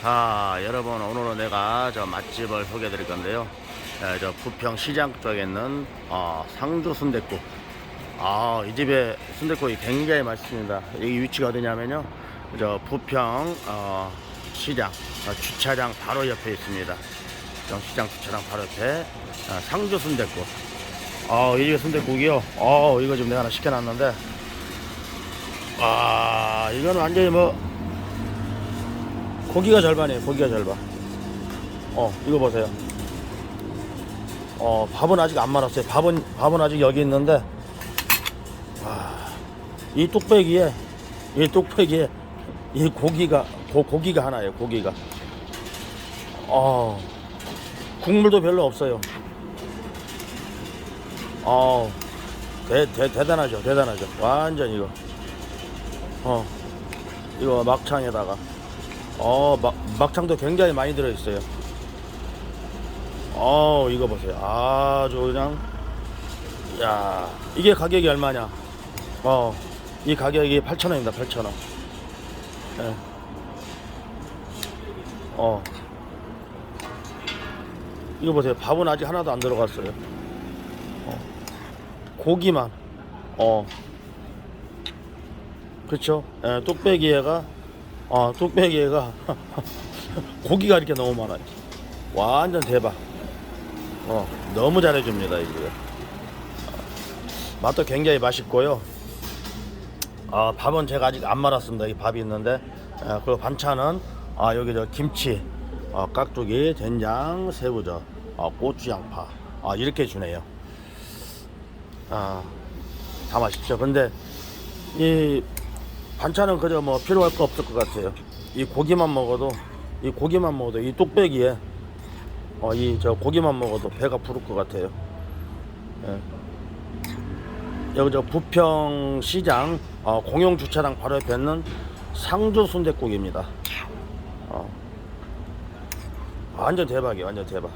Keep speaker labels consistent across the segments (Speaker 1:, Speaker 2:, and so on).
Speaker 1: 자, 여러분 오늘은 내가 저 맛집을 소개해 드릴 건데요. 에, 저 부평 시장 쪽에 있는 어, 상주 순댓국. 아, 이 집의 순댓국이 굉장히 맛있습니다. 여기 위치가 어디냐면요. 저 부평 어, 시장 어, 주차장 바로 옆에 있습니다. 부평 시장 주차장 바로 옆에 어, 상주 순댓국. 아, 이 집의 순댓국이요. 어, 이거 지금 내가 하나 시켜놨는데. 아, 이건 완전히 뭐 고기가 절반이에요. 고기가 절반. 어, 이거 보세요. 어, 밥은 아직 안 말았어요. 밥은 밥은 아직 여기 있는데. 와, 이 뚝배기에 이 뚝배기에 이 고기가 고, 고기가 하나예요. 고기가. 어, 국물도 별로 없어요. 어, 대, 대, 대단하죠. 대단하죠. 완전 이거. 어, 이거 막창에다가. 어, 막, 막창도 굉장히 많이 들어있어요. 어, 이거 보세요. 아주 그냥, 야, 이게 가격이 얼마냐? 어, 이 가격이 8,000원입니다. 8,000원. 예. 어. 이거 보세요. 밥은 아직 하나도 안 들어갔어요. 어. 고기만. 어. 그쵸? 예, 뚝배기에가 어, 뚝배기가 고기가 이렇게 너무 많아요. 완전 대박. 어, 너무 잘해줍니다, 이게. 맛도 굉장히 맛있고요. 아, 밥은 제가 아직 안 말았습니다. 이 밥이 있는데. 아, 그리고 반찬은 아, 여기 저 김치, 어, 깍두기, 된장, 새우젓, 어, 고추, 양파. 아, 이렇게 주네요. 아, 다 맛있죠. 근데 이 반찬은 그저 뭐 필요할 거 없을 것 같아요. 이 고기만 먹어도 이 고기만 먹어도 이 뚝배기에 어, 이 저 고기만 먹어도 배가 부를 것 같아요. 예. 여기 저 부평 시장 어, 공영 주차장 바로 옆에 있는 상주 순댓국입니다. 어. 완전 대박이에요, 완전 대박.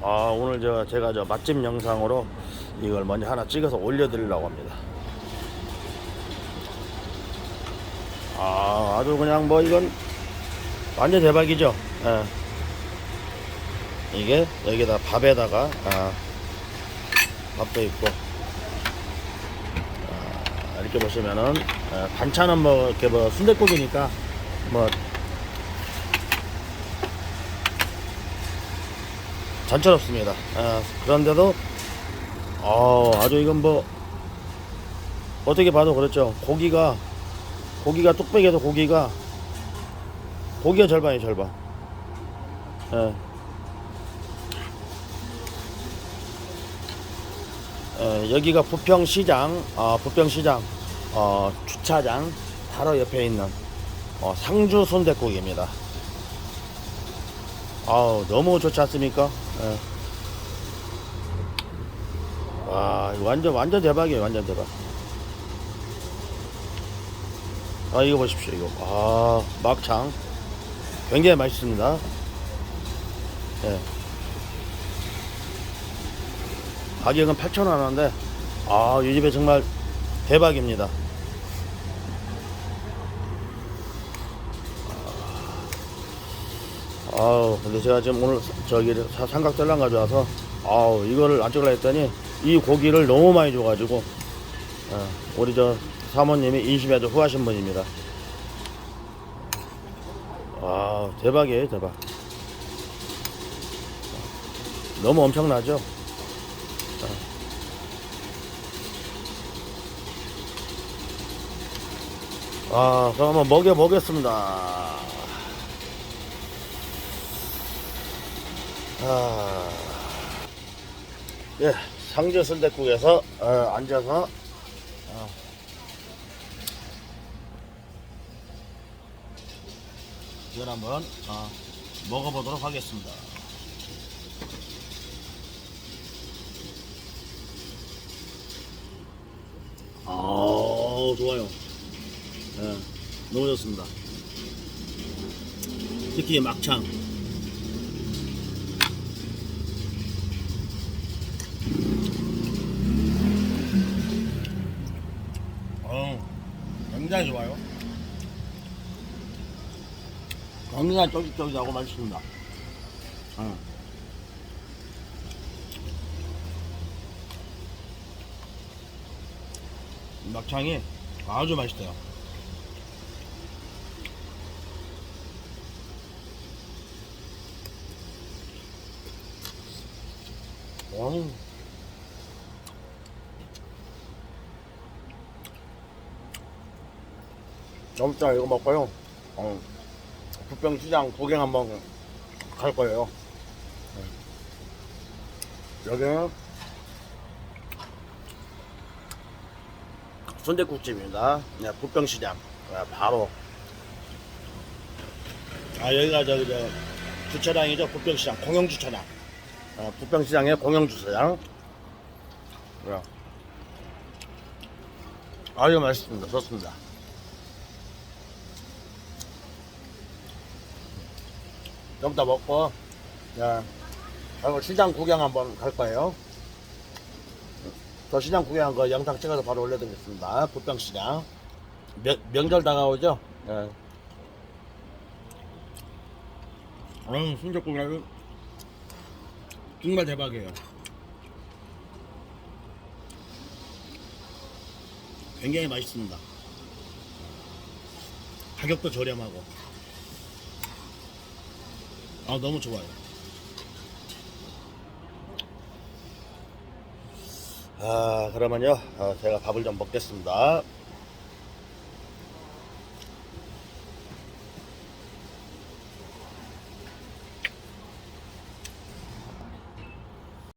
Speaker 1: 아 오늘 저 제가 저 맛집 영상으로 이걸 먼저 하나 찍어서 올려드리려고 합니다. 아, 아주 그냥 뭐 이건 완전 대박이죠. 예. 이게 여기다 밥에다가 아, 밥도 있고 아, 이렇게 보시면은 예, 반찬은 뭐 이렇게 뭐 순댓국이니까 뭐 전철없습니다. 아, 그런데도 어, 아주 이건 뭐 어떻게 봐도 그렇죠. 고기가 고기가 뚝배기에도 고기가 고기가 절반이 절반. 예. 예, 여기가 부평시장, 어, 부평시장 어, 주차장 바로 옆에 있는 어, 상주 순댓국입니다. 아우 너무 좋지 않습니까? 예. 와 완전 완전 대박이에요, 완전 대박. 아 이거 보십시오 이거. 아 막창. 굉장히 맛있습니다. 예. 가격은 8,000원 하는데 아이 집에 정말 대박입니다. 아우 근데 제가 지금 오늘 저기 사- 삼각전랑 가져와서 아우 이거를 안 찍으려 했더니 이 고기를 너무 많이 줘가지고 어, 우리 저 사모님이 인심이 아주 후하신 분입니다. 아 대박이에요 대박. 너무 엄청나죠? 아 그럼 한번 먹여 보겠습니다. 아, 예, 상주 순댓국에서 어, 앉아서 이걸 한번 어, 먹어보도록 하겠습니다. 아 좋아요. 네, 너무 좋습니다. 특히 막창. 어, 굉장히 좋아요. 굉장히 쫄깃쫄깃하고 맛있습니다. 음. 막창이 아주 맛있어요. 음. 점짜 이거 먹고요. 어, 부평시장 구경 한번 갈 거예요. 네. 여기는 순대국집입니다. 네, 부평시장 네, 바로 아 여기가 저기 저 주차장이죠 부평시장 공영주차장 어, 부평시장의 공영주차장 네. 아주 맛있습니다 좋습니다 좀 더 먹고 네. 그리고 시장 구경 한번 갈 거예요 저 시장 구경한 거 영상 찍어서 바로 올려드리겠습니다 부평시장 명, 명절 다가오죠 네. 음, 순대국밥이 정말 대박이에요. 굉장히 맛있습니다. 가격도 저렴하고. 아, 너무 좋아요. 아, 그러면요, 어, 제가 밥을 좀 먹겠습니다.